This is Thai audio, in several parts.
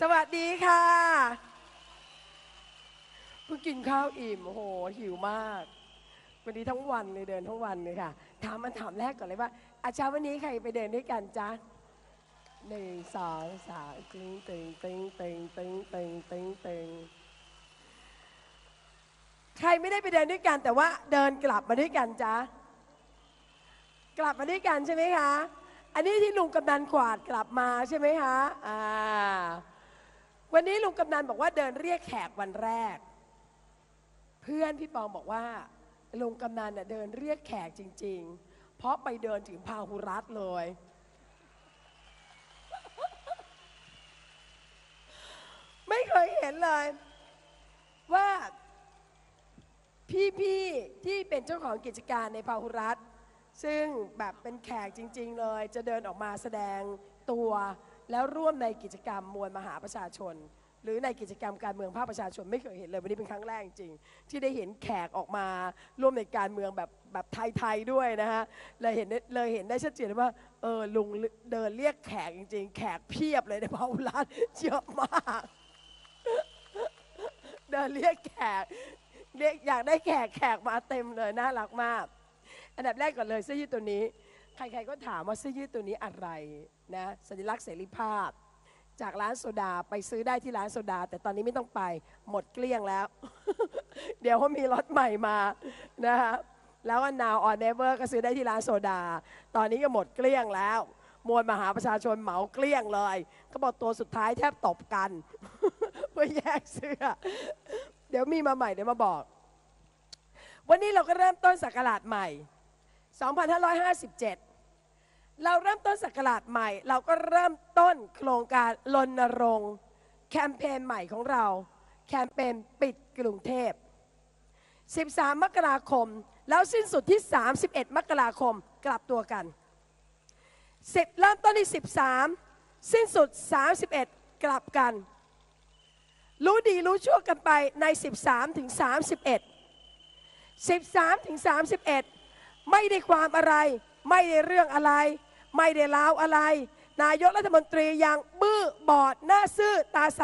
สวัสดีค่ะเพิ่งกินข้าวอิ่มโอ้โหหิวมาก วันนี้ทั้งวันเลยเดินทั้งวันเลยค่ะ ถามมันถามแรกก่อนเลยว่า อาจารย์วันนี้ใครไปเดินด้วยกันจ๊ะหนึ่งสองสามตึงตึงตึงตึงตึงตึงตึงตึงใครไม่ได้ไปเดินด้วยกัน แต่ว่าเดินกลับมาด้วยกันจ๊ะกลับมาด้วยกันใช่ไหมคะ อันนี้ที่ลุงกำนันกวาดกลับมาใช่ไหมคะ อ่า วันนี้ลุงกำนันบอกว่าเดินเรียกแขกวันแรก เพื่อนพี่ปองบอกว่าลุงกำนันเดินเรียกแขกจริง ๆ เพราะไปเดินถึงพาหุรัตเลย ไม่เคยเห็นเลย ว่าพี่ๆที่เป็นเจ้าของกิจการในพาหุรัตซึ่งแบบเป็นแขกจริง ๆ เลย จะเดินออกมาแสดงตัว แล้วร่วมในกิจกรรมมวลมหาประชาชน หรือในกิจกรรมการเมืองภาคประชาชนไม่เคยเห็นเลยวันนี้เป็นครั้งแรกจริงที่ได้เห็นแขกออกมาร่วมในการเมืองแบบแบบไทยๆด้วยนะฮะเลยเห็นเลยเห็นได้ชัดเจนว่าเออลุงเดินเรียกแขกจริง ๆ แขกเพียบเลยในพาหุรัตน์เยอะมากเดินเรียกแขกเรียกอยากได้แขกแขกมาเต็มเลยน่ารักมาก อันดับแรกก่อนเลยเสื้อยืดตัวนี้ ใครๆก็ถามว่าเสื้อยืดตัวนี้อะไรนะสัญลักษณ์เสรีภาพ จากร้านโซดาไปซื้อได้ที่ร้านโซดา แต่ตอนนี้ไม่ต้องไปหมดเกลี้ยงแล้ว เดี๋ยวเขามีรถใหม่มานะคะแล้วก็ now or never ก็ซื้อได้ที่ร้านโซดา ตอนนี้ก็หมดเกลี้ยงแล้ว มวลมหาประชาชนเหมาเกลี้ยงเลยเขาบอกตัวสุดท้ายแทบตบกัน เพื่อแยกเสื้อ เดี๋ยวมีมาใหม่เดี๋ยวมาบอก วันนี้เราก็เริ่มต้นศักราชใหม่ 2557 เราเริ่มต้นศักราชใหม่ เราก็เริ่มต้นโครงการรณรงค์แคมเปญใหม่ของเรา แคมเปญปิดกรุงเทพ 13 มกราคม แล้วสิ้นสุดที่ 31 มกราคมกลับตัวกัน 10 เริ่มต้นที่ 13 สิ้นสุด 31 กลับกัน รู้ดีรู้ชั่วกันไปใน 13 ถึง 31 13 ถึง 31 ไม่ได้ความอะไรไม่ได้เรื่องอะไร ไม่ได้ลาวอะไร นายกรัฐมนตรียังบื้อบอด หน้าซื่อตาใส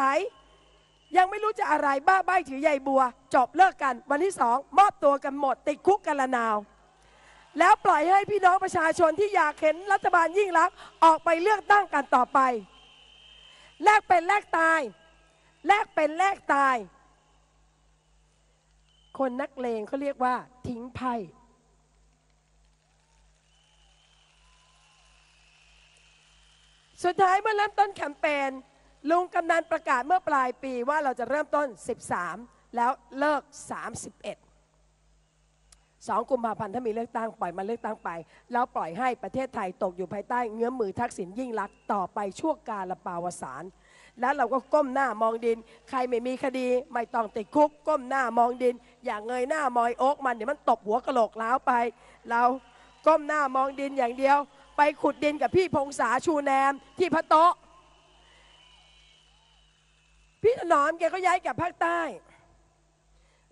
ยังไม่รู้จะอะไรบ้าใบถือใยบัว จบเลิกกัน วันที่สองมอบตัวกันหมด ติดคุกกันละนาว แล้วปล่อยให้พี่น้องประชาชนที่อยากเห็นรัฐบาลยิ่งรักออกไปเลือกตั้งกันต่อไป แลกเป็นแลกตาย แลกเป็นแลกตาย คนนักเลงเขาเรียกว่าทิ้งไพ่ สุดท้ายเมื่อเริ่มต้นแคมเปญลุงกำนันประกาศเมื่อปลายปีว่าเราจะเริ่มต้น 13 แล้วเลิก 31 2 กุมภาพันธ์ถ้ามีเลือกตั้งปล่อยมาเลือกตั้งไป แล้วปล่อยให้ประเทศไทยตกอยู่ภายใต้เงื้อมมือทักษิณยิ่งลักษณ์ต่อไปชั่วกาลปาวสาร แล้วเราก็ก้มหน้ามองดิน ใครไม่มีคดี ไม่ต้องติดคุก ก้มหน้ามองดิน อย่างเงยหน้ามอยโอ๊กมันเดี๋ยวมันตบหัวกะโหลกล้าวไป เราก้มหน้ามองดินอย่างเดียว ไปขุดดินกับพี่พงษาชูแนมที่พระโต๊ะ พี่ถนอมแกก็ย้ายกลับภาคใต้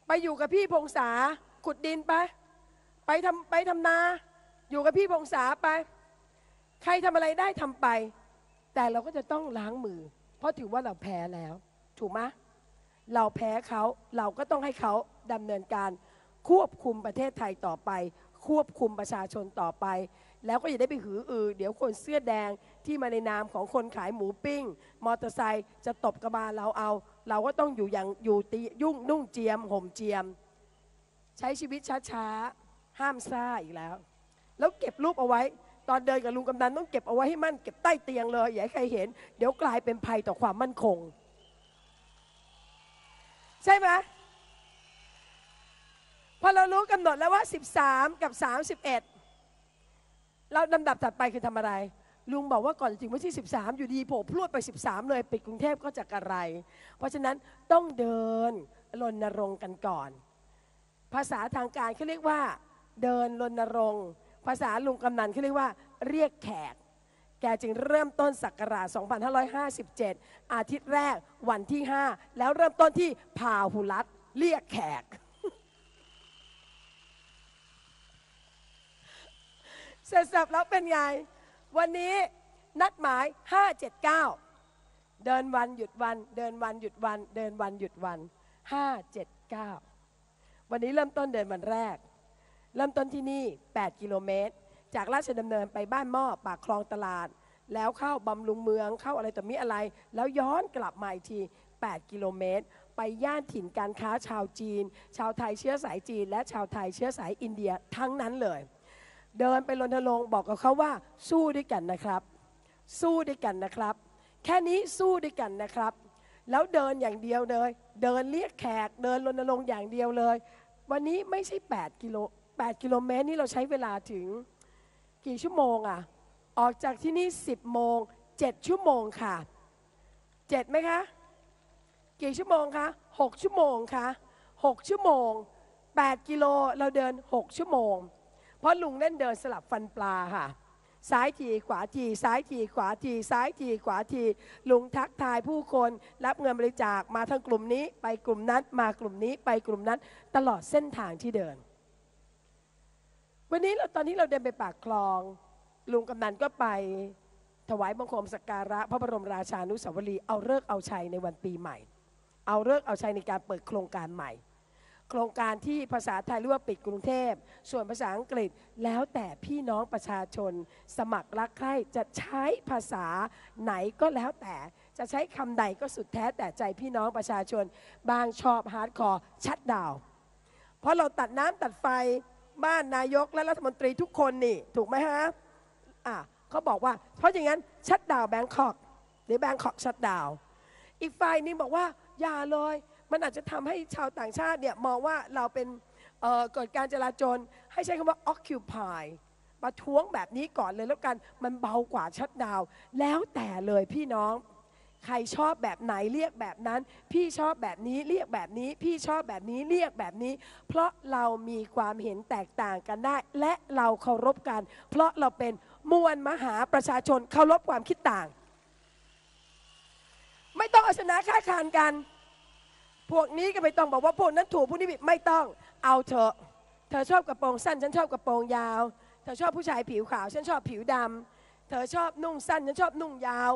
ไปอยู่กับพี่พงษาขุดดินไป ไปทำไปทำนา อยู่กับพี่พงษาไป ใครทำอะไรได้ทำไป แต่เราก็จะต้องล้างมือ เพราะถือว่าเราแพ้แล้ว ถูกไหมเราแพ้เขาเราก็ต้องให้เขาดำเนินการควบคุมประเทศไทยต่อไป ควบคุมประชาชนต่อไป แล้วก็อย่าได้ไปหืออือ เดี๋ยวคนเสื้อแดงที่มาในนามของคนขายหมูปิ้ง มอเตอร์ไซค์จะตบกระบาลเราเอา เราก็ต้องอยู่อย่างอยู่ตียุ่งนุ่งเจียม ห่มเจียม ใช้ชีวิตช้าๆ ห้ามซ่าอีกแล้ว แล้วเก็บรูปเอาไว้ ตอนเดินกับลุงกำนันต้องเก็บเอาไว้ให้มั่นเก็บใต้เตียงเลยอย่าให้ใครเห็น เดี๋ยวกลายเป็นภัยต่อความมั่นคง ใช่ไหมพอเรารู้กำหนดแล้วว่า 13 กับ 31 เราลำดับถัดไปคือทำอะไร ลุงบอกว่าก่อนจะถึงวันที่ 13 อยู่ดีโผล่พรวดไป 13 เลยปิดกรุงเทพก็จะกระไร เพราะฉะนั้นต้องเดินรณรงค์กันก่อน ภาษาทางการเขาเรียกว่า เดินรณรงค์ภาษาลุงกำนันเขาเรียกว่า เรียกแขก แกจึงเริ่มต้นศักราช 2557 อาทิตย์แรกวันที่ 5 แล้วเริ่มต้นที่พาหุรัตเรียกแขก เสร็จสับแล้วเป็นไง วันนี้นัดหมาย 579 เดินวันหยุดวัน เดินวันหยุดวัน เดินวันหยุดวันห้าเจ็ดเก้าวันนี้เริ่มต้นเดินวันแรก เริ่มต้นที่นี่ 8 กิโลเมตร จากราชดำเนินไปบ้านหม้อปากคลองตลาด แล้วเข้าบำรุงเมืองเข้าอะไรต่อมีอะไร แล้วย้อนกลับมาอีกที 8 กิโลเมตร ไปย่านถิ่นการค้าชาวจีน ชาวไทยเชื้อสายจีน และชาวไทยเชื้อสายอินเดียทั้งนั้นเลย เดินไปรณรงค์บอกกับเขาว่าสู้ด้วยกันนะครับ สู้ด้วยกันนะครับ แค่นี้สู้ด้วยกันนะครับ แล้วเดินอย่างเดียวเลย เดินเรียกแขก เดินรณรงค์อย่างเดียวเลย วันนี้ไม่ใช่ 8 กิโล 8 กิโลเมตรนี่เราใช้เวลาถึงกี่ชั่วโมงอะออกจากที่นี่ 10 โมง 7 ชั่วโมงค่ะ 7ไหมคะ กี่ชั่วโมงคะ6ชั่วโมงคะ6ชั่วโมง 8 กิโลเราเดิน 6 ชั่วโมง เพราะลุงเล่นเดินสลับฟันปลาค่ะ ซ้ายทีขวาทีซ้ายทีขวาทีซ้ายทีขวาทีลุงทักทายผู้คนรับเงินบริจาคมาทางกลุ่มนี้ ไปกลุ่มนั้นมากลุ่มนี้ไปกลุ่มนั้นตลอดเส้นทางที่เดิน วันนี้เราตอนที่เราเดินไปปากคลอง ลุงกำนันก็ไปถวายบังคมสักการะพระบรมราชานุสาวรีย์เอาเลิกเอาชัยในวันปีใหม่ เอาเลิกเอาชัยในการเปิดโครงการใหม่ โครงการที่ภาษาไทยเรียกว่าปิดกรุงเทพ ส่วนภาษาอังกฤษแล้วแต่พี่น้องประชาชน สมัครรักใคร่จะใช้ภาษาไหนก็แล้วแต่จะใช้คำใดก็สุดแท้แต่ใจพี่น้องประชาชน บางชอบฮาร์ดคอร์ชัดดาว เพราะเราตัดน้ำตัดไฟบ้านนายกและรัฐมนตรีทุกคนนี่ ถูกไหมฮะอะเขาบอกว่า เพราะอย่างนั้นชัดดาวแบงคอกหรือแบงคอกชัดดาว อีกฝ่ายนึงบอกว่า อย่าเลย มันอาจจะทำให้ชาวต่างชาติเนี่ยมองว่าเราเป็นเอ่อกิดการจราจรให้ใช้คำว่า occupy ประท้วงแบบนี้ก่อนเลยแล้วกันมันเบากว่าชัดดาวแล้วแต่เลยพี่น้องใครชอบแบบไหนเรียกแบบนั้น พี่ชอบแบบนี้เรียกแบบนี้ พี่ชอบแบบนี้เรียกแบบนี้ เพราะเรามีความเห็นแตกต่างกันได้ และเราเคารพกัน เพราะเราเป็นมวลมหาประชาชนเคารพความคิดต่าง ไม่ต้องเอาชนะค่าคานกัน พวกนี้ก็ไม่ต้องบอกว่าพวกนั้นถูกพวกนี้ผิดไม่ต้องเอาเถอะ เธอชอบกระโปรงสั้น ฉันชอบกระโปรงยาว เธอชอบผู้ชายผิวขาว ฉันชอบผิวดำเธอชอบนุ่งสั้น ฉันชอบนุ่งยาว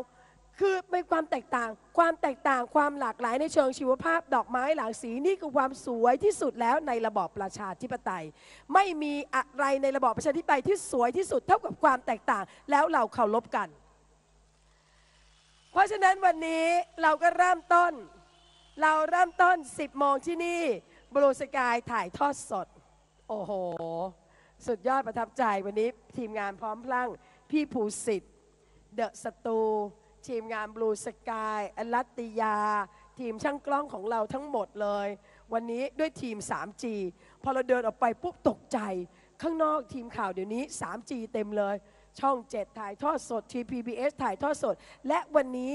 คือเป็นความแตกต่าง ความแตกต่างความหลากหลายในเชิงชีวภาพ ดอกไม้หลากสีนี่คือความสวยที่สุดแล้วในระบอบประชาธิปไตย ไม่มีอะไรในระบอบประชาธิปไตยที่สวยที่สุดเท่ากับความแตกต่างแล้วเราเคารพกัน เพราะฉะนั้นวันนี้เราก็เริ่มต้น เราเริ่มต้น 10 โมงที่นี่บลูสกายถ่ายทอดสด โอ้โห สุดยอดประทับใจวันนี้ทีมงานพร้อมพลังพี่ภูสิทธิ์เดอะสตู ทีมงานบลูสกายอลัตติยา ทีมช่างกล้องของเราทั้งหมดเลย วันนี้ด้วยทีม 3G พอเราเดินออกไปปุ๊บตกใจ ข้างนอกทีมข่าวเดี๋ยวนี้ 3G เต็มเลย ช่อง 7 ถ่ายทอดสด TPBS ถ่ายทอดสด และวันนี้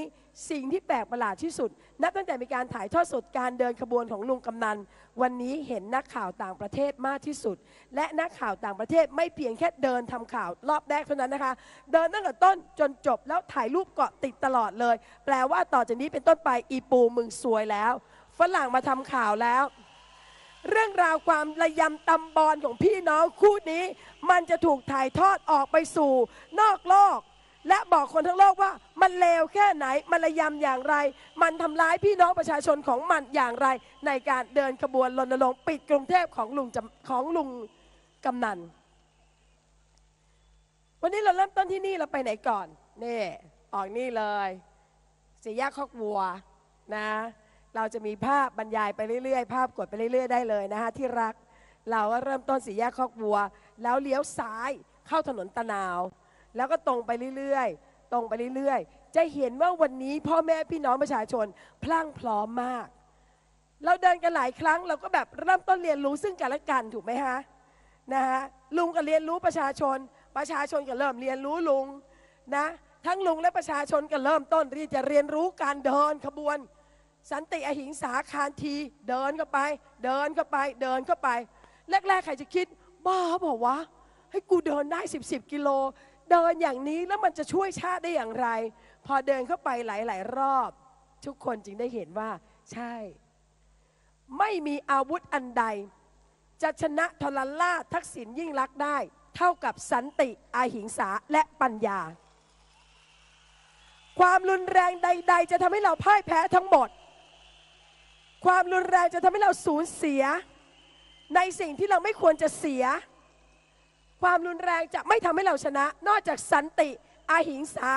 สิ่งที่แปลกประหลาดที่สุด นับตั้งแต่มีการถ่ายทอดสดการเดินขบวนของลุงกำนัน วันนี้เห็นนักข่าวต่างประเทศมากที่สุด และนักข่าวต่างประเทศไม่เพียงแค่เดินทำข่าวรอบแรกเท่านั้นนะคะ เดินตั้งแต่ต้นจนจบแล้วถ่ายรูปเกาะติดตลอดเลย แปลว่าต่อจากนี้เป็นต้นไปอีปูมึงซวยแล้ว ฝรั่งมาทำข่าวแล้ว เรื่องราวความระยำตำบอลของพี่น้องคู่นี้ มันจะถูกถ่ายทอดออกไปสู่ นอกโลก และบอกคนทั้งโลกว่ามันเลวแค่ไหน มันระยำอย่างไร มันทำร้ายพี่น้องประชาชนของมันอย่างไร ในการเดินขบวนรณรงค์ปิดกรุงเทพของลุงจของลุงกำนัน วันนี้เราเริ่มต้นที่นี่เราไปไหนก่อนนี่ออกนี่เลยสีแยกคอกวัวนะ เราจะมีภาพบรรยายไปเรื่อยๆ ภาพกดไปเรื่อยๆ ได้เลยนะคะที่รัก เราก็เริ่มต้นสี่แยกคอกวัว แล้วเลี้ยวซ้ายเข้าถนนตะนาว แล้วก็ตรงไปเรื่อยๆ ตรงไปเรื่อยๆ จะเห็นว่าวันนี้พ่อแม่พี่น้องประชาชนพลั่งพร้อมมาก เราเดินกันหลายครั้งเราก็แบบเริ่มต้นเรียนรู้ซึ่งกันและกันถูกไหมฮะนะฮะลุงก็เรียนรู้ประชาชน ประชาชนก็เริ่มเรียนรู้ลุงนะทั้งลุงและประชาชนก็เริ่มต้นที่จะเรียนรู้การเดินขบวน สันติอหิงสาคารที เดินเข้าไป เดินเข้าไป เดินเข้าไป แรกๆใครจะคิด บ้าบอกว่าให้กูเดินได้10บสิบกิโล เดินอย่างนี้แล้วมันจะช่วยชาติได้อย่างไร พอเดินเข้าไปหลาย ๆ รอบ ทุกคนจึงได้เห็นว่า ใช่ ไม่มีอาวุธอันใด จะชนะทรล่าทักษิณยิ่งลักได้ เท่ากับสันติอาหิงสาและปัญญา ความรุนแรงใด ๆ จะทำให้เราพ่ายแพ้ทั้งหมด ความรุนแรงจะทำให้เราสูญเสีย ในสิ่งที่เราไม่ควรจะเสีย ความรุนแรงจะไม่ทำให้เราชนะ นอกจากสันติ อาหิงสา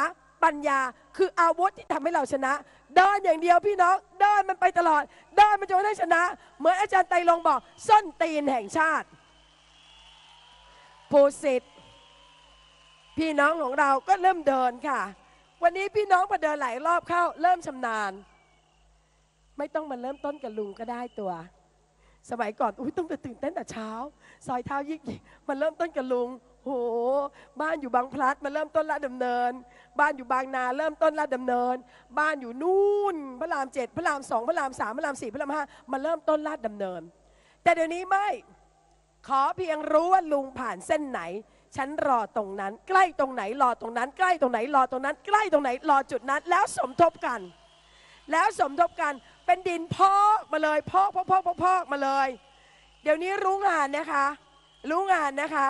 ปัญญา คืออาวุธที่ทำให้เราชนะ เดินอย่างเดียวพี่น้อง เดินมันไปตลอด เดินมันจนได้ชนะ เหมือนอาจารย์ไตลงบอก ส้นตีนแห่งชาติภูสิทธิ์พี่น้องของเราก็เริ่มเดินค่ะ วันนี้พี่น้องพอเดินหลายรอบเข้า เริ่มชำนาญ ไม่ต้องมาเริ่มต้นกับลุงก็ได้ตัว สมัยก่อนอุ้ยต้องไปตื่นเต้นแต่เช้า ซอยเท้ายิกมันเริ่มต้นกับลุงโห บ้านอยู่บางพลัดมาเริ่มต้นลาดดำเนิน บ้านอยู่บางนาเริ่มต้นลาดดำเนิน บ้านอยู่นู่นพระรามเจ็ดพระรามสองพระรามสามพระรามสี่พระรามห้ามาเริ่มต้นลาดดำเนิน แต่เดี๋ยวนี้ไม่ขอเพียงรู้ว่าลุงผ่านเส้นไหน ฉันรอตรงนั้น ใกล้ตรงไหนรอตรงนั้น ใกล้ตรงไหนรอตรงนั้น ใกล้ตรงไหนรอจุดนั้น แล้วสมทบกัน แล้วสมทบกัน เป็นดินพอกมาเลยพอกพอกพอกพอกพอกมาเลย เดี๋ยวนี้รู้งานนะคะ รู้งานนะคะ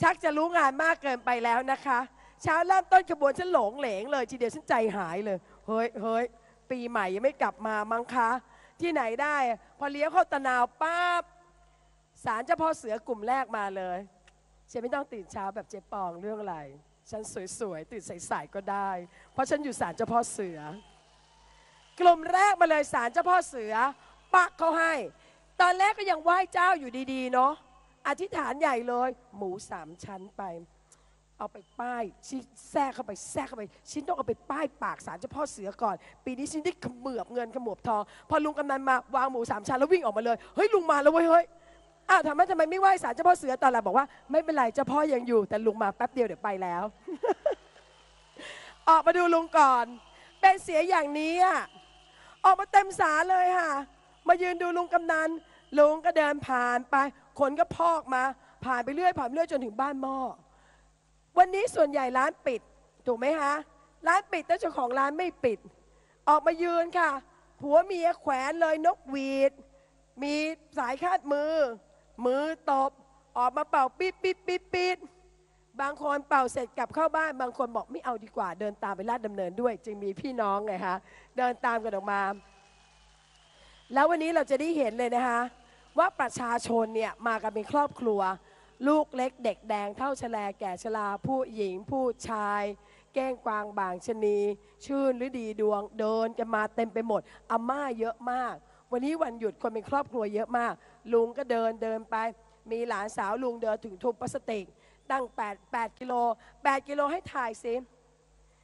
ชักจะรู้งานมากเกินไปแล้วนะคะ เช้าเริ่มต้นขบวนฉันหลงเหลงเลยทีเดียวฉันใจหายเลยเฮ้ยเฮ้ยปีใหม่ยังไม่กลับมามั้งคะ ที่ไหนได้ พอเลี้ยวเข้าตะนาวป้าบสารเจ้าพ่อเสือกลุ่มแรกมาเลยฉันไม่ต้องตื่นเช้าแบบเจ๊ปองเรื่องอะไร ฉันสวยๆ ตื่นใสๆก็ได้ เพราะฉันอยู่ศาลเจ้าพ่อเสือ กลุ่มแรกมาเลยศาลเจ้าพ่อเสือ ปักเขาให้ ตอนแรกก็ยังไหว้เจ้าอยู่ดีๆ เนาะอธิษฐานใหญ่เลย หมูสามชั้นไป เอาไปป้ายชิ้นแทรกเข้าไปแทรกเข้าไป ชิ้นต้องเอาไปป้ายปากศาลเจ้าพ่อเสือก่อน ปีนี้ชิ้นได้ขมือบเงินขมือบทอง พอลุงกำนันมาวางหมูสามชั้นแล้ววิ่งออกมาเลยเฮ้ยลุงมาแล้วเว้ยเฮ้ยอ้าวทำไมทำไมไม่ไหว้ศาลเจ้าพ่อเสือตอนหลังบอกว่าไม่เป็นไรเจ้าพ่อยังอยู่ แต่ลุงมาแป๊บเดียวเดี๋ยวไปแล้ว ออกมาดูลุงก่อน เป็นเสียอย่างนี้อะ ออกมาเต็มสาเลยค่ะ มายืนดูลุงกำนัน ลุงก็เดินผ่านไป คนก็พอกมา ผ่านไปเรื่อย ผ่านไปเรื่อยจนถึงบ้านหม้อ วันนี้ส่วนใหญ่ร้านปิด ถูกไหมคะ ร้านปิดแต่เจ้าของร้านไม่ปิด ออกมายืนค่ะ ผัวเมียแขวนเลยนกหวีด มีสายคาดมือ มือตบ ออกมาเป่าปิดปิดปิดปิด บางคนเป่าเสร็จกลับเข้าบ้าน บางคนบอกไม่เอาดีกว่า เดินตามไปลาดดำเนินด้วย จึงมีพี่น้องไงคะเดินตามกันออกมา แล้ววันนี้เราจะได้เห็นเลยนะคะว่าประชาชนเนี่ยมากันเป็นครอบครัว ลูกเล็กเด็กแดงเท่าชแลแก่ชราผู้หญิงผู้ชาย แก้งกวางบางชะนี ชื่นหรือดีดวงเดินกันมาเต็มไปหมดอาม่าเยอะมาก วันนี้วันหยุดคนเป็นครอบครัวเยอะมาก ลุงก็เดินเดินไป มีหลานสาวลุงเดินถึงทุบพลาสติก ตั้ง 8 8กิโล8กิโลให้ถ่ายสิ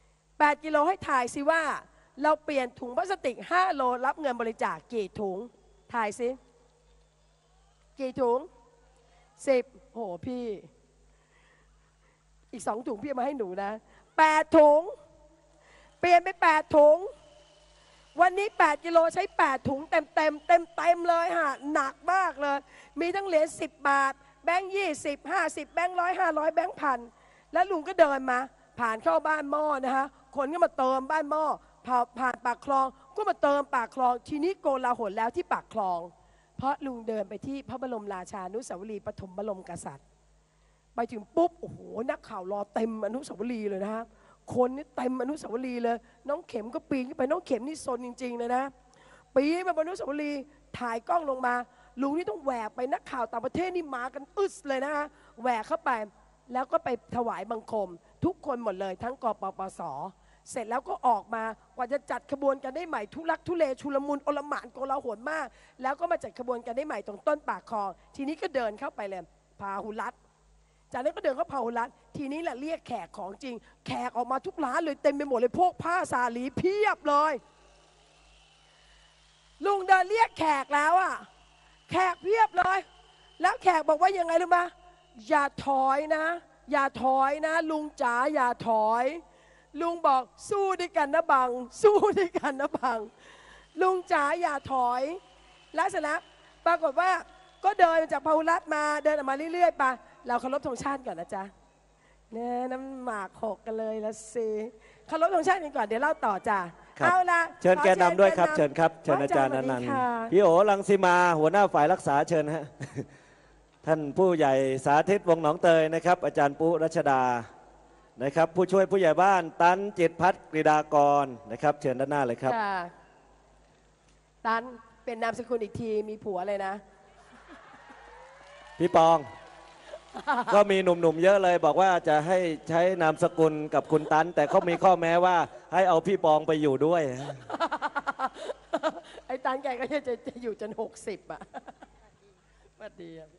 8กิโลให้ถ่ายสิว่า เราเปลี่ยนถุงพลาสติก 5 โลรับเงินบริจาคกี่ถุง ถ่ายสิ กี่ถุงสิบโหพี่ อีกสองถุงพี่เอามาให้หนูนะแปดถุง เปลี่ยนไปแปดถุง วันนี้ 8 กิโลใช้ 8 ถุงเต็มเต็มเต็มเต็มเลยฮะหนักมากเลย มีทั้งเหรียญ10 บาท แบงค์ยี่สิบห้าสิบแบงค์ร้อยห้าร้อยแบงค์พันแล้วลุงก็เดินมา ผ่านเข้าบ้านหม้อนะฮะคนก็มาเติมบ้านหม้อผ่านผ่านปากคลองก็มาเติมปากคลองทีนี้โกลาหลแล้วที่ปากคลอง เพราะลุงเดินไปที่พระบรมราชานุสาวรีย์ปฐมบรมกษัตริย์ ไปถึงปุ๊บโอ้โหนักข่าวรอเต็มอนุสาวรีย์เลยนะฮะคนนี่เต็มอนุสาวรีย์เลย น้องเข็มก็ปีนขึ้นไปน้องเข็มนี่ซนจริง ๆ เลยนะ ปีนไปบนอนุสาวรีย์ถ่ายกล้องลงมา ลุงนี่ต้องแหวกไปนักข่าวต่างประเทศนี่มากันอึดเลยนะฮะแหวกเข้าไปแล้วก็ไปถวายบังคม ทุกคนหมดเลย ทั้งกปปสเสร็จแล้วก็ออกมากว่าจะจัดขบวนกันได้ใหม่ทุลักทุเลชุลมุนโอลหมานโกลาหลมาก แล้วก็มาจัดขบวนกันได้ใหม่ตรงต้นปากคลองทีนี้ก็เดินเข้าไปเลยพาหุรัตจากนั้นก็เดินเข้าเผารัดทีนี้แหละเรียกแขกของจริง แขกออกมาทุกร้านเลยเต็มไปหมดเลยพวกผ้าสาลีเพียบเลยลุงเดินเรียกแขกแล้วอะ แขกเพียบเลย แล้วแขกบอกว่ายังไงรู้ไหมอย่าถอยนะ อย่าถอยนะ ลุงจ๋าอย่าถอย ลุงบอกสู้ด้วยกันนะบัง สู้ด้วยกันนะบัง ลุงจ๋าอย่าถอยแล้วเสร็จแล้วปรากฏว่าก็เดินจากพาหุรัตมาเดินออกมาเรื่อยๆไปเราเคารพธงชาติก่อนนะจ๊ะเนี่ยน้ำหมากหกกันเลยละสิเคารพธงชาติกันก่อนเดี๋ยวเล่าต่อจ้ะ ครับเอาละเชิญขอแกนนำด้วยครับ แกเชิญครับขเชิญอาจารย์อสวัสนัดีนต์ค่ะพี่โอรังสิมาหัวหน้าฝ่ายรักษาเชิญฮะ ท่านผู้ใหญ่สาธิตวงศ์หนองเตยนะครับ อาจารย์ปุรัชดานะครับ ผู้ช่วยผู้ใหญ่บ้านตันจิตพัฒน์กฤดากรนะครับ เชิญด้านหน้าเลยครับค่ะตันเป็นนามสกุลอีกทีมีผัวเลยนะ พี่ปอง ก็มีหนุ่มๆเยอะเลย บอกว่าจะให้ใช้นามสกุลกับคุณตัน แต่เขามีข้อแม้ว่าให้เอาพี่ปองไปอยู่ด้วย ไอ้ตันแกก็จะจะจะอยู่จนหกสิบอะสวัสดีครับ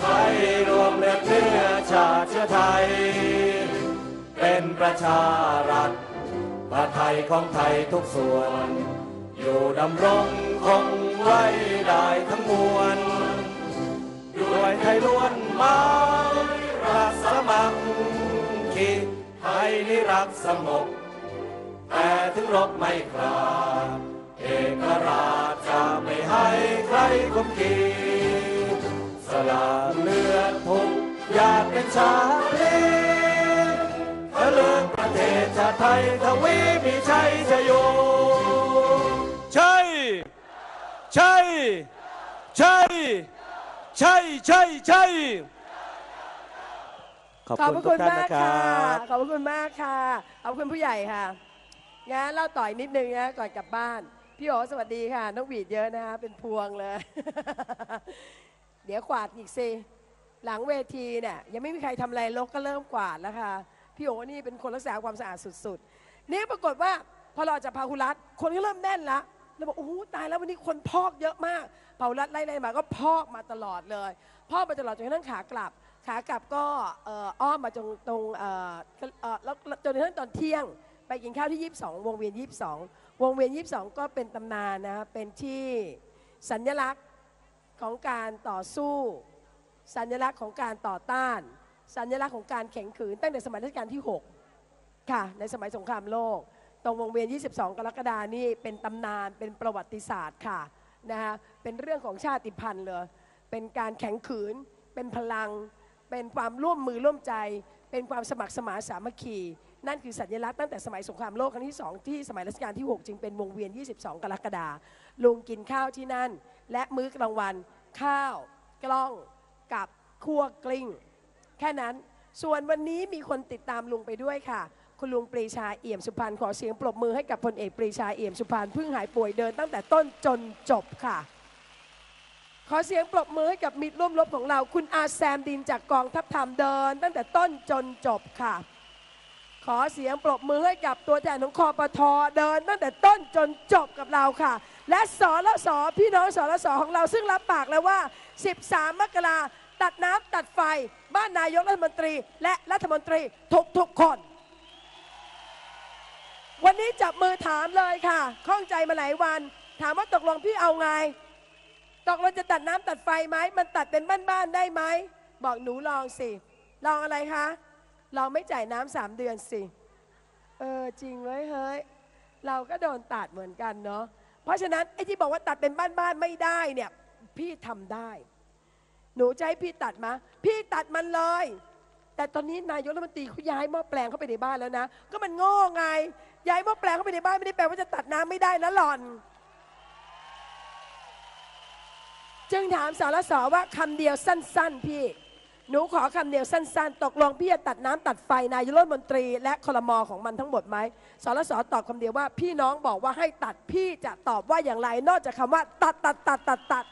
ไทยรวมเลือดเนื้อชาติเชื้อไทย เป็นประชารัฐ ประไทยของไทยทุกส่วน อยู่ดำรงคงไว้ได้ทั้งมวลด้วยไทยล้วนไม้รักสมัครคีไทยนี่รักสงบแต่ถึงรบไม่กลาเอกราชจะไม่ให้ใครคมขีสละเลือดทุกอยากเป็นชาลี ทะเลือกประเทศชาติไทยทวีมีชัยชโยใช่ใช่ใช่ใช่ใช่ใช่ขอบขอบคุณพระทุคุกณท่านมากนะคค่ะ รับ ขอบพระคุณมากค่ะ ขอบคุณผู้ใหญ่ค่ะ งั้นเล่าต่อยนิดนึงนะก่อนกลับบ้าน พี่โอสวัสดีค่ะน้องหวีดเยอะนะคะเป็นพวงเลย เดี๋ยวกวาดอีกสิ หลังเวทีเนี่ยยังไม่มีใครทำอะไรลกก็เริ่มกวาดแล้วค่ะ พี่โอนี่เป็นคนรักษาความสะอาดสุดๆ นี่ปรากฏว่าพอเราจากพาหุรัตคนก็เริ่มแน่นละแล้วบอกโอ้โหตายแล้ววันนี้คนพอกเยอะมากพาหุรัตไล่ๆมาก็พอกมาตลอดเลยพอกมาตลอดจนกระทั่งขากลับ ขากลับก็อ้อมมาตรงตรงแล้วจนกระทั่งตอนเที่ยง ไปกินข้าวที่ 22 วงเวียน 22 วงเวียน 22 ก็เป็นตำนานนะเป็นที่สัญลักษณ์ของการต่อสู้ สัญลักษณ์ของการต่อต้าน สัญลักษณ์ของการแข็งขืนตั้งแต่สมัยรัชกาลที่ 6 ค่ะ ในสมัยสงครามโลก ตรงวงเวียน 22 กรกฎานี่เป็นตำนานเป็นประวัติศาสตร์ค่ะนะคะเป็นเรื่องของชาติพันธุ์เลยเป็นการแข็งขืน เป็นพลัง เป็นความร่วมมือร่วมใจ เป็นความสมัครสมานสามัคคี นั่นคือสัญลักษณ์ตั้งแต่สมัยสงครามโลกครั้งที่2ที่สมัยรัชกาลที่ 6 จึงเป็นวงเวียน 22 กรกฎาลุงกินข้าวที่นั่น และมื้อกลางวันข้าว กล้องกับคั่วกลิ้ง แค่นั้นส่วนวันนี้มีคนติดตามลุงไปด้วยค่ะ คุณลุงปรีชาเอี่ยมสุพรรณขอเสียงปรบมือให้กับพลเอกปรีชาเอี่ยมสุพรรณเพิ่งหายป่วยเดินตั้งแต่ต้นจนจบค่ะ ขอเสียงปรบมือให้กับมิตรร่วมรบของเรา คุณอาแซมดินจากกองทัพธรรมเดิน ตั้งแต่ต้นจนจบค่ะ ขอเสียงปรบมือให้กับตัวแทนของคอปทเดิน ตั้งแต่ต้นจนจบกับเราค่ะ และสรสพี่น้องสรสของเราซึ่งรับปากแล้วว่า 13 มกรา ตัดน้ำตัดไฟ บ้านนายกรัฐมนตรี และรัฐมนตรีทุกทุกๆคน วันนี้จับมือถามเลยค่ะ ข้องใจมาหลายวัน ถามว่าตกลงพี่เอาไง ตกลงจะตัดน้ำตัดไฟไหม มันตัดเป็นบ้านๆได้ไหม บอกหนูลองสิ ลองอะไรคะ ลองไม่จ่ายน้ำสามเดือนสิ เออจริงเว้ยเฮ้ย เราก็โดนตัดเหมือนกันเนาะ เพราะฉะนั้นไอ้ที่บอกว่าตัดเป็นบ้านๆไม่ได้เนี่ย พี่ทำได้ หนูจะให้พี่ตัดมา พี่ตัดมันเลย แต่ตอนนี้นายกรัฐมนตรีเขาย้ายหม้อแปลงเข้าไปในบ้านแล้วนะ ก็มันโง่ไง ย้ายหม้อแปลงเข้าไปในบ้านไม่ได้แปลว่าจะตัดน้ำไม่ได้นะหล่อน จึงถามสารสอว่าคำเดียวสั้น ๆ พี่ หนูขอคำเดียวสั้น ๆ ตกลงพี่จะตัดน้ำตัดไฟนายกรัฐมนตรี และคลมอของมันทั้งหมดไหมสารสอตอบคำเดียวว่า พี่น้องบอกว่าให้ตัดพี่จะตอบว่าอย่างไร นอกจากคำว่า ตัดตัดตัดตัดตัด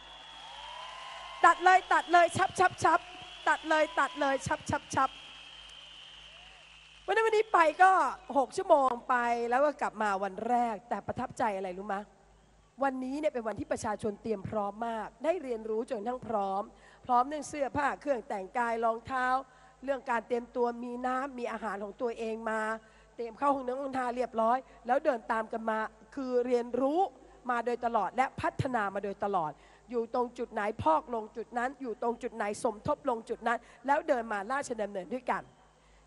ตัดเลยตัดเลยชับชับชับตัดเลยตัดเลยชับชับชับวันนั้นวันนี้ไปก็ 6 ชั่วโมงไปแล้วก็กลับมาวันแรก แต่ประทับใจอะไรรู้ไหมวันนี้เนี่ยเป็นวันที่ประชาชนเตรียมพร้อมมาก ได้เรียนรู้จนทั้งพร้อม พร้อมเรื่องเสื้อผ้าเครื่องแต่งกายรองเท้า เรื่องการเตรียมตัวมีน้ำมีอาหารของตัวเองมา เตรียมเข้าห้องน้ำห้องทาเรียบร้อย แล้วเดินตามกันมาคือเรียนรู้มาโดยตลอดและพัฒนามาโดยตลอด อยู่ตรงจุดไหนพอกลงจุดนั้น อยู่ตรงจุดไหนสมทบลงจุดนั้น แล้วเดินมาราชดำเนินด้วยกัน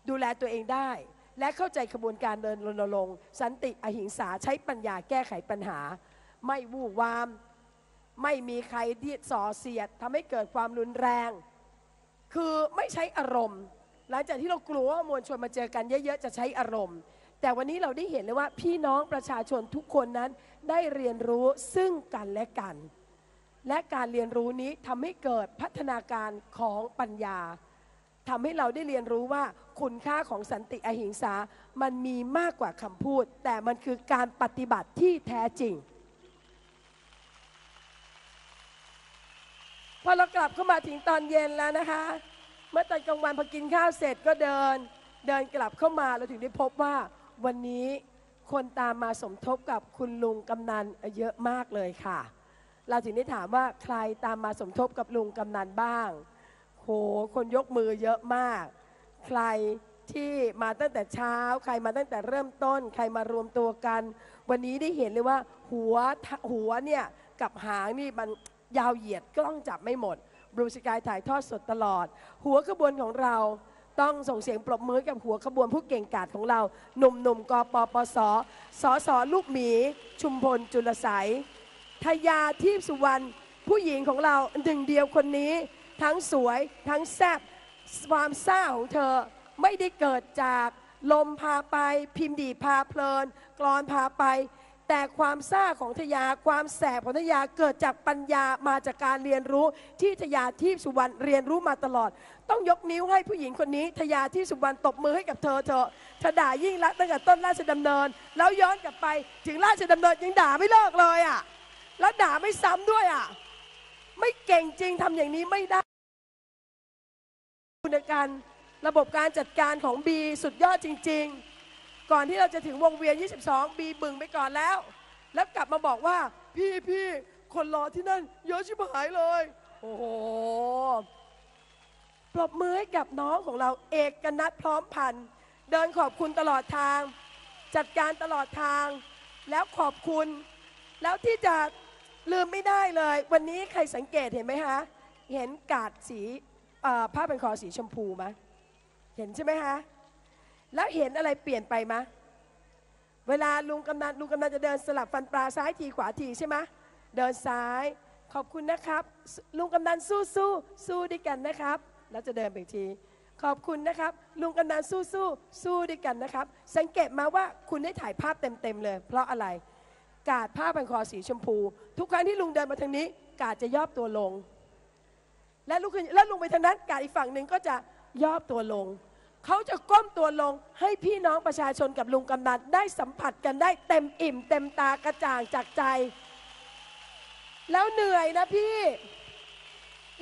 ดูแลตัวเองได้ และเข้าใจขบวนการเดินรณรงค์สันติอหิงสาใช้ปัญญาแก้ไขปัญหา ไม่วู่วาม ไม่มีใครที่ส่อเสียดทำให้เกิดความรุนแรง คือไม่ใช้อารมณ์ หลังจากที่เรากลัวว่ามวลชนมาเจอกันเยอะๆจะใช้อารมณ์แต่วันนี้เราได้เห็นเลยว่าพี่น้องประชาชนทุกคนนั้นได้เรียนรู้ซึ่งกันและกัน และการเรียนรู้นี้ทำให้เกิดพัฒนาการของปัญญาทำให้เราได้เรียนรู้ว่าคุณค่าของสันติอหิงสา มันมีมากกว่าคำพูด แต่มันคือการปฏิบัติที่แท้จริง พอเรากลับเข้ามาถึงตอนเย็นแล้วนะคะ เมื่อตอนกลางวันพอกินข้าวเสร็จก็เดิน เดินกลับเข้ามาเราถึงได้พบว่าวันนี้คนตามมาสมทบกับคุณลุงกำนันเยอะมากเลยค่ะ เราถึงได้ถามว่าใครตามมาสมทบกับลุงกำนันบ้าง โห คนยกมือเยอะมาก ใครที่มาตั้งแต่เช้า ใครมาตั้งแต่เริ่มต้น ใครมารวมตัวกัน วันนี้ได้เห็นเลยว่าหัวหัวเนี่ยกับหางนี่มันยาวเหยียดกล้องจับไม่หมดบลูสกายถ่ายทอดสดตลอด หัวขบวนของเราต้องส่งเสียงปรบมือกับหัวขบวนผู้เก่งกาจของเรา หนุ่มๆกปปส สส ลูกหมี ชุมพล จุลไสย ทยาทีพสุวรรณผู้หญิงของเราหนึ่งเดียวคนนี้ ทั้งสวยทั้งแซ่บความซ่าของเธอไม่ได้เกิดจากลมพาไป พิมพ์ดีพาเพลิน กรอนพาไป แต่ความซ่าของทยาความแสบของทยาเกิดจากปัญญามาจากการเรียนรู้ที่ทยาทีพสุวรรณเรียนรู้มาตลอด ต้องยกนิ้วให้ผู้หญิงคนนี้ทยาที่สุวรรณตบมือให้กับเธอเถอเธอด่ายิ่งรักตั้งแต่ต้นราชดำเนิน แล้วย้อนกลับไปถึงราชดำเนินยังด่าไม่เลิกเลยอะ แล้วด่าไม่ซ้ำด้วยอะ ไม่เก่งจริงทำอย่างนี้ไม่ได้คุณการระบบการจัดการของบีสุดยอดจริง ๆ ก่อนที่เราจะถึงวงเวียน 22 บีบึงไปก่อนแล้ว แล้วกลับมาบอกว่า พี่พี่คนรอที่นั่นเยอะชิบหายเลย โอ้โหปรบมือให้กับน้องของเราเอกกนัทพร้อมพันธ์เดินขอบคุณตลอดทาง จัดการตลอดทาง แล้วขอบคุณ แล้วที่จะ ลืมไม่ได้เลย วันนี้ใครสังเกตเห็นไหมคะเห็นกาดสีผ้าเป็นคอสีชมพูไหมเห็นใช่ไหมคะแล้วเห็นอะไรเปลี่ยนไปไหมเวลาลุงกำนันลุงกำนันจะเดินสลับฟันปลาซ้ายทีขวาทีใช่ไหมเดินซ้ายขอบคุณนะครับ ลุงกำนันสู้สู้สู้ด้วยกันนะครับแล้วจะเดินไปอีกที ขอบคุณนะครับ ลุงกำนันสู้สู้สู้ด้วยกันนะครับ สังเกตมาว่าคุณได้ถ่ายภาพเต็มๆเลย เพราะอะไร กาดผ้าพันคอสีชมพู ทุกครั้งที่ลุงเดินมาทางนี้ กาดจะย่อตัวลง และลุกขึ้นแล้วลุงไปทางนั้นกาดอีกฝั่งหนึ่งก็จะย่อตัวลง เขาจะก้มตัวลงให้พี่น้องประชาชนกับลุงกำนันได้สัมผัสกันได้เต็มอิ่ม เต็มตากระจ่างจากใจ แล้วเหนื่อยนะพี่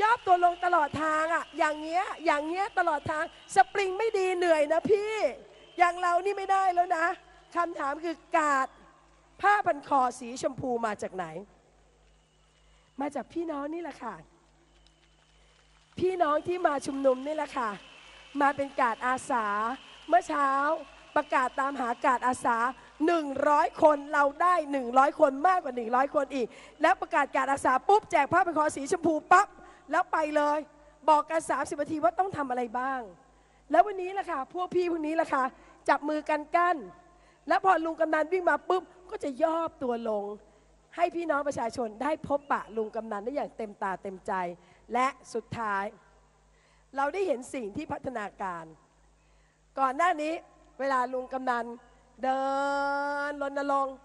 ย่อตัวลงตลอดทางอะ่ะ อย่างเงี้ย อย่างเงี้ยตลอดทาง สปริงไม่ดีเหนื่อยนะพี่ อย่างเรานี่ไม่ได้แล้วนะคำถามคือกาด ผ้าพันคอสีชมพูมาจากไหน มาจากพี่น้องนี่แหละค่ะ พี่น้องที่มาชุมนุมนี่แหละค่ะ มาเป็นกาดอาสา เมื่อเช้าประกาศตามหากาดอาสา 100 คนเราได้ 100 คนมากกว่า 100 คนอีก แล้วประกาศกาดอาสาปุ๊บแจกผ้าพันคอสีชมพูปั๊บแล้วไปเลย บอกกัน 30นาทีว่าต้องทำอะไรบ้าง แล้ววันนี้ล่ะค่ะพวกพี่พวกนี้ล่ะค่ะจับมือกันกั้น แล้วพอลุงกำนันวิ่งมาปุ๊บ ก็จะย่อตัวลง ให้พี่น้องประชาชนได้พบปะลุงกำนันได้อย่างเต็มตาเต็มใจ และสุดท้าย เราได้เห็นสิ่งที่พัฒนาการ ก่อนหน้านี้เวลาลุงกำนันเดินรณรงค์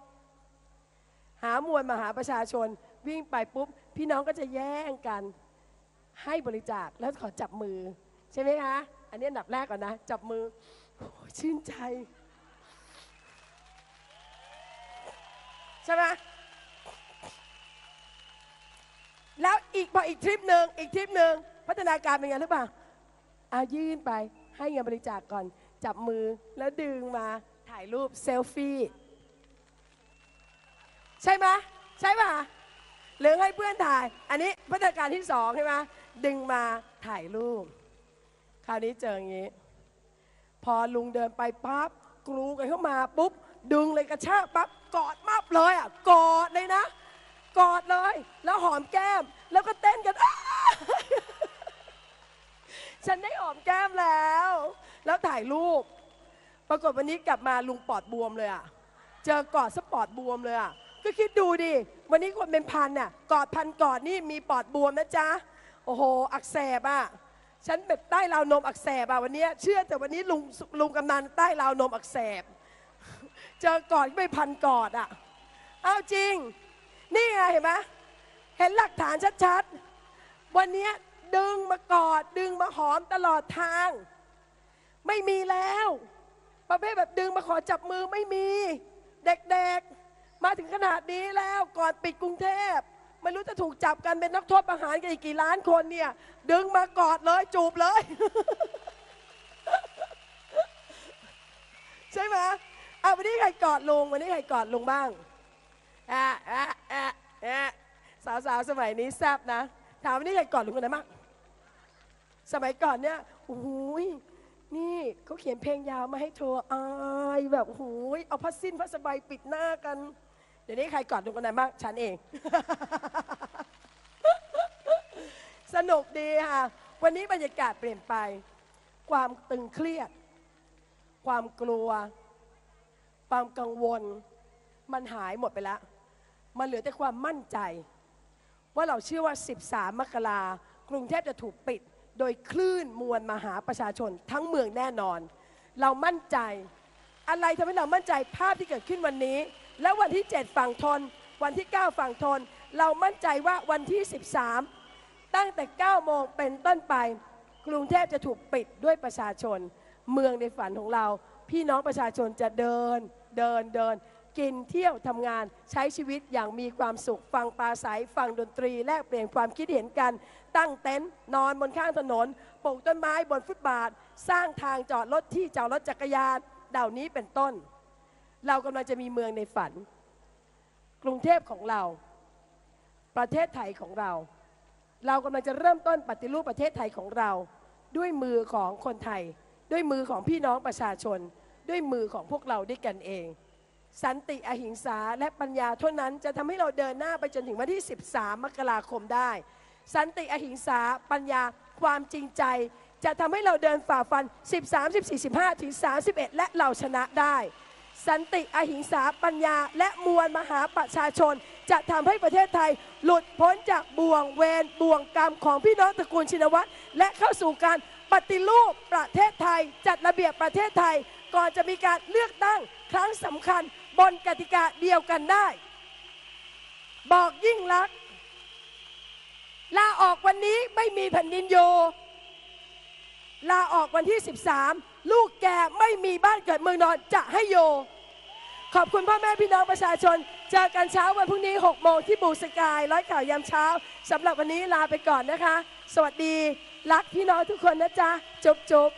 หามวลมหาประชาชนวิ่งไปปุ๊บ พี่น้องก็จะแย่งกันให้บริจาคแล้วขอจับมือ ใช่ไหมคะ อันนี้อันดับแรกก่อนนะ จับมือชื่นใจ ใช่ไหมแล้วอีกพออีกทริปหนึ่งอีกทริปหนึ่งพัฒนาการเป็นไงหรือเปล่าอายื่นไปให้เงินบริจาคก่อน จับมือแล้วดึงมาถ่ายรูปเซลฟี่ ใช่ไหมใช่ป่ะหรือให้เพื่อนถ่าย อันนี้พัฒนาการที่สองใช่ไหมดึงมาถ่ายรูป คราวนี้เจออย่างนี้ พอลุงเดินไปปั๊บกรูกันเข้ามาปุ๊บดึงเลยกระชากปั๊บ กอดมับเลยอะกอดเลยนะ กอดเลย แล้วหอมแก้ม แล้วก็เต้นกันฉันได้หอมแก้มแล้ว แล้วถ่ายรูป ปรากฏวันนี้กลับมาลุงปอดบวมเลยอะเจอกอดสปอดบวมเลยอะก็คิดดูดิ วันนี้คนเป็นพันน่ะกอดพันกอดนี่มีปอดบวมนะจ๊ะ โอ้โห อักเสบอะ ฉันแบบใต้ราวนมอักเสบอะวันนี้เชื่อแต่วันนี้ลุงลุงกำนันใต้ราวนมอักเสบ เจอกอดก็ไปพันกอดอะ เอาจริง นี่ไงเห็นไหมเห็นหลักฐานชัดๆ วันเนี้ยดึงมากอด ดึงมาหอมตลอดทาง ไม่มีแล้ว ประเภทแบบดึงมาขอจับมือไม่มี เด็กๆ มาถึงขนาดนี้แล้วก่อนปิดกรุงเทพไม่รู้จะถูกจับกันเป็นนักโทษประหารกันอีกกี่ล้านคนเนี่ย ดึงมากอดเลยจูบเลย ใช่ไหมเอา วันนี้ใครกอดลุงวันนี้ใครกอดลุงบ้างอะอะอะอะสาวๆสมัยนี้แซ่บนะ ถามวันนี้ใครกอดลุงกันไหนบ้างสมัยก่อนเนี่ยโอ้ยนี่เขาเขียนเพลงยาวมาให้เธออายแบบโอ้ยเอาผ้าสิ้นผ้าสบายปิดหน้ากัน เดี๋ยวนี้ใครกอดลุงกันไหนบ้างฉันเอง สนุกดีค่ะวันนี้บรรยากาศเปลี่ยนไป ความตึงเครียด ความกลัว ความกังวล มันหายหมดไปแล้ว มันเหลือแต่ความมั่นใจ ว่าเราเชื่อว่า 13 มกรากรุงเทพจะถูกปิด โดยคลื่นมวลมหาประชาชนทั้งเมืองแน่นอน เรามั่นใจ อะไรทำให้เรามั่นใจภาพที่เกิดขึ้นวันนี้ และวันที่ 7 ฝั่งทน วันที่ 9 ฝั่งทน เรามั่นใจว่าวันที่ 13 ตั้งแต่ 9 โมงเป็นต้นไป กรุงเทพจะถูกปิดด้วยประชาชน เมืองในฝันของเราพี่น้องประชาชนจะเดิน เดินเดิน กินเที่ยวทำงานใช้ชีวิตอย่างมีความสุข ฟังปราศัยฟังดนตรีแลกเปลี่ยนความคิดเห็นกัน ตั้งเต็นท์นอนบนข้างถนนปลูกต้นไม้บนฟุตบาท สร้างทางจอดรถที่จอดรถจักรยานเหล่านี้เป็นต้น เรากำลังจะมีเมืองในฝัน กรุงเทพของเรา ประเทศไทยของเรา เรากำลังจะเริ่มต้นปฏิรูปประเทศไทยของเรา ด้วยมือของคนไทย ด้วยมือของพี่น้องประชาชน ด้วยมือของพวกเราด้วยกันเอง สันติอหิงสาและปัญญาเท่านั้นจะทำให้เราเดินหน้าไปจนถึงวันที่ 13 มกราคมได้ สันติอหิงสาปัญญาความจริงใจ จะทำให้เราเดินฝ่าฟัน 13 14 15 ถึง 31 และเราชนะได้ สันติอหิงสาปัญญา และมวลมหาประชาชน จะทำให้ประเทศไทย หลุดพ้นจากบ่วงเวรบ่วงกรรมของพี่น้องตระกูลชินวัตรและเข้าสู่การปฏิรูปประเทศไทย จัดระเบียบประเทศไทย ก่อนจะมีการเลือกตั้งครั้งสำคัญบนกติกาเดียวกันได้ บอกยิ่งรักษณ์ลาออกวันนี้ไม่มีแผ่นดินโย ลาออกวันที่ 13 ลูกแกไม่มีบ้านเกิดเมืองนอนจะให้โย ขอบคุณพ่อแม่พี่น้องประชาชน เจอกันเช้าวันพรุ่งนี้ 6 โมงที่บูสกาย ร้อยข่าวยามเช้าสำหรับวันนี้ลาไปก่อนนะคะ สวัสดี รักพี่น้องทุกคนนะจ๊ะจบจบ